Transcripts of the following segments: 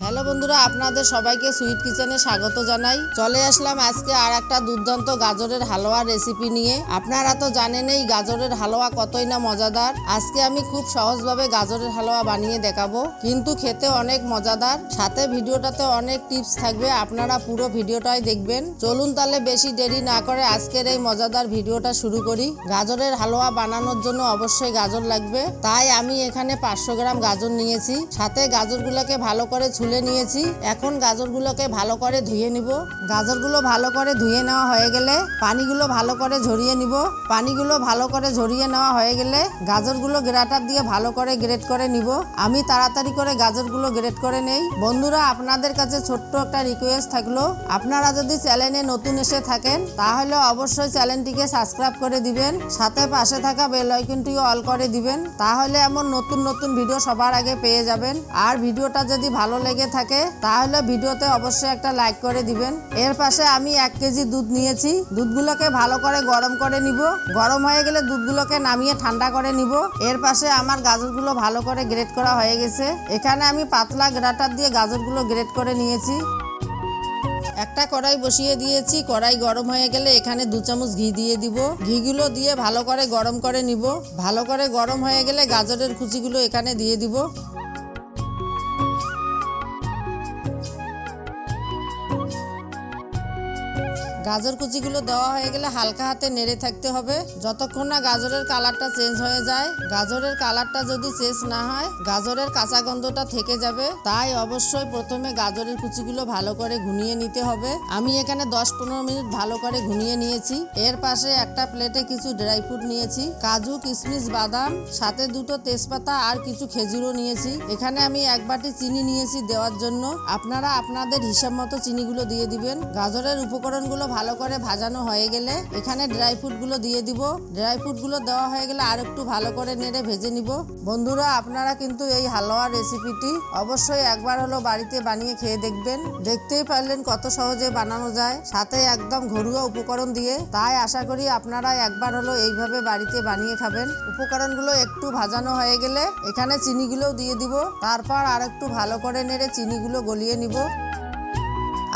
Hello বন্ধুরা, আপনাদের সবাইকে সুইট কিচেনে স্বাগত জানাই। চলে আসলাম আজকে আর একটা দুর্দান্ত গাজরের হালুয়া রেসিপি নিয়ে। আপনারা তো জানেনই, গাজরের হালুয়া কতই না মজাদার। আজকে আমি খুব সহজভাবে গাজরের হালুয়া বানিয়ে দেখাবো, কিন্তু খেতে অনেক মজাদার। সাথে ভিডিওটাতে অনেক টিপস থাকবে, আপনারা পুরো ভিডিওটাই দেখবেন। চলুন তাহলে বেশি দেরি না করে আজকের এই মজাদার ভিডিওটা শুরু করি। গাজরের হালুয়া বানানোর জন্য অবশ্যই গাজর লাগবে। তাই আমি এখানে পাঁচশো গ্রাম গাজর নিয়েছি। সাথে গাজরগুলোকে ভালো করে ছুলে নিয়েছি। এখন গাজরগুলোকে ভালো করে ধুয়ে নিব। গাজরগুলো ভালো করে ধুয়ে নেওয়া হয়ে গেলে পানিগুলো ভালো করে ঝরিয়ে নিব। পানিগুলো ভালো করে ঝরিয়ে নেওয়া হয়ে গেলে গাজরগুলো গ্রেটার দিয়ে ভালো করে গ্রেট করে নিব। আমি তাড়াতাড়ি করে গাজরগুলো গ্রেট করে নেই। বন্ধুরা, আপনাদের কাছে ছোট্ট একটা রিকোয়েস্ট থাকল। আপনারা যদি চ্যানেলে নতুন এসে থাকেন, তাহলে অবশ্যই চ্যানেলটিকে সাবস্ক্রাইব করে দিবেন। সাথে পাশে থাকা বেল আইকনটিও অল করে দিবেন। তাহলে এমন নতুন নতুন ভিডিও সবার আগে পেয়ে যাবেন। আর ভিডিওটা যদি ভালো লেগে থাকে, তাহলে ভিডিওতে অবশ্যই একটা লাইক করে দিবেন। এর পাশে আমি এক কেজি দুধ নিয়েছি। দুধগুলোকে ভালো করে গরম করে নিব। গরম হয়ে গেলে দুধগুলোকে নামিয়ে ঠান্ডা করে নিব। এর পাশে আমার গাজরগুলো ভালো করে গ্রেট করা হয়ে গেছে। এখানে আমি পাতলা গ্রাটার দিয়ে গাজরগুলো গ্রেট করে নিয়েছি। একটা কড়াই বসিয়ে দিয়েছি। কড়াই গরম হয়ে গেলে এখানে দু চামচ ঘি দিয়ে দিব। ঘিগুলো দিয়ে ভালো করে গরম করে নিব। ভালো করে গরম হয়ে গেলে গাজরের কুচিগুলো এখানে দিয়ে দিব। গাজর কুচিগুলো দেওয়া হয়ে গেলে হালকা হাতে নেড়ে থাকতে হবে। যতক্ষণ না গাজরের কালারটা চেঞ্জ হয়ে যায়, গাজরের কালারটা যদি চেঞ্জ না হয়, গাজরের কাঁচা গন্ধটা থেকে যাবে। তাই অবশ্যই প্রথমে গাজরের কুচিগুলো ভালো করে ঘুনিয়ে নিতে হবে। আমি এখানে দশ পনেরো মিনিট ভালো করে ঘুনিয়ে নিয়েছি। এর পাশে একটা প্লেটে কিছু ড্রাই ফ্রুট নিয়েছি, কাজু, কিশমিশ, বাদাম, সাথে দুটো তেজপাতা আর কিছু খেজুরও নিয়েছি। এখানে আমি এক বাটি চিনি নিয়েছি দেওয়ার জন্য। আপনারা আপনাদের হিসাব মতো চিনিগুলো দিয়ে দিবেন। গাজরের উপকরণগুলো ভালো করে ভাজানো হয়ে গেলে এখানে ড্রাই ফ্রুটগুলো দিয়ে দিব। ড্রাই ফ্রুটগুলো দেওয়া হয়ে গেলে আর একটু ভালো করে নেড়ে ভেজে নিব। বন্ধুরা, আপনারা কিন্তু এই হালুয়া রেসিপিটি অবশ্যই একবার হলো বাড়িতে বানিয়ে খেয়ে দেখবেন। দেখতেই পারলেন কত সহজে বানানো যায়। সাথে একদম ঘরোয়া উপকরণ দিয়ে। তাই আশা করি আপনারা একবার হলো এইভাবে বাড়িতে বানিয়ে খাবেন। উপকরণগুলো একটু ভাজানো হয়ে গেলে এখানে চিনিগুলোও দিয়ে দিব। তারপর আর একটু ভালো করে নেড়ে চিনিগুলো গলিয়ে নিব।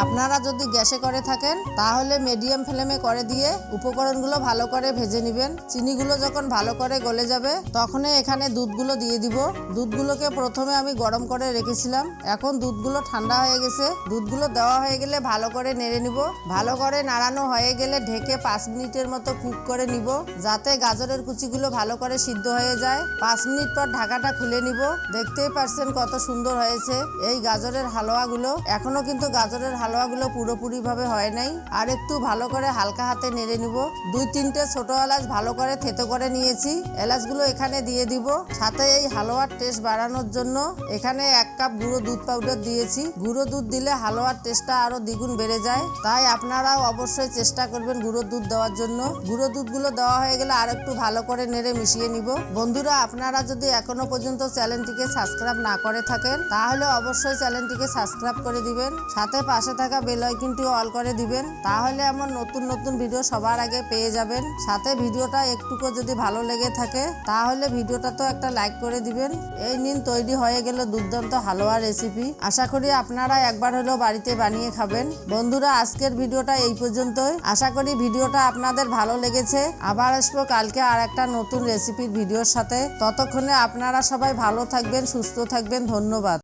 আপনারা যদি গ্যাসে করে থাকেন, তাহলে মিডিয়াম ফ্লেমে করে দিয়ে উপকরণগুলো ভালো করে ভেজে নেবেন। চিনিগুলো যখন ভালো করে গলে যাবে, তখনই এখানে দুধগুলো দিয়ে দিব। দুধগুলোকে প্রথমে আমি গরম করে রেখেছিলাম। এখন দুধগুলো ঠান্ডা হয়ে গেছে। দুধগুলো দেওয়া হয়ে গেলে ভালো করে নেড়ে নিব। ভালো করে নাড়ানো হয়ে গেলে ঢেকে পাঁচ মিনিটের মতো কুক করে নিব, যাতে গাজরের কুচিগুলো ভালো করে সিদ্ধ হয়ে যায়। পাঁচ মিনিট পর ঢাকাটা খুলে নিব। দেখতেই পারছেন কত সুন্দর হয়েছে। এই গাজরের হালুয়াগুলো এখনও কিন্তু গাজরের হালুয়াগুলো পুরোপুরিভাবে হয় নাই। আর একটু ভালো করে হালকা হাতে নেড়ে নিব। দুই তিনটে ছোট এলাচ ভালো করে থেতো করে নিয়েছি। এলাচগুলো এখানে দিয়ে দিব। সাথে এই হালুয়ার টেস্ট বাড়ানোর জন্য এখানে এক কাপ গুঁড়ো দুধ পাউডার দিয়েছি। গুঁড়ো দুধ দিলে হালুয়ার টেস্টটা আরও দ্বিগুণ বেড়ে যায়। তাই আপনারাও অবশ্যই চেষ্টা করবেন গুঁড়ো দুধ দেওয়ার জন্য। গুঁড়ো দুধগুলো দেওয়া হয়ে গেলে আর একটু ভালো করে নেড়ে মিশিয়ে নিব। বন্ধুরা, আপনারা যদি এখনও পর্যন্ত চ্যানেলটিকে সাবস্ক্রাইব না করে থাকেন, তাহলে অবশ্যই চ্যানেলটিকে সাবস্ক্রাইব করে দিবেন। সাথে পাশে থাকা বেল আইকনটিও অল করে দিবেন। তাহলে এমন নতুন নতুন ভিডিও সবার আগে পেয়ে যাবেন। সাথে ভিডিওটা একটুকু যদি ভালো লেগে থাকে, তাহলে ভিডিওটা তো একটা লাইক করে দিবেন। এই নিন, তৈরি হয়ে গেল দুর্দান্ত হালুয়া রেসিপি আশা করি আপনারা একবার হলেও বাড়িতে বানিয়ে খাবেন। বন্ধুরা, আজকের ভিডিওটা এই পর্যন্তই। আশা করি ভিডিওটা আপনাদের ভালো লেগেছে। আবার আসব কালকে আর একটা নতুন রেসিপির ভিডিওর সাথে। ততক্ষণে আপনারা সবাই ভালো থাকবেন, সুস্থ থাকবেন। ধন্যবাদ।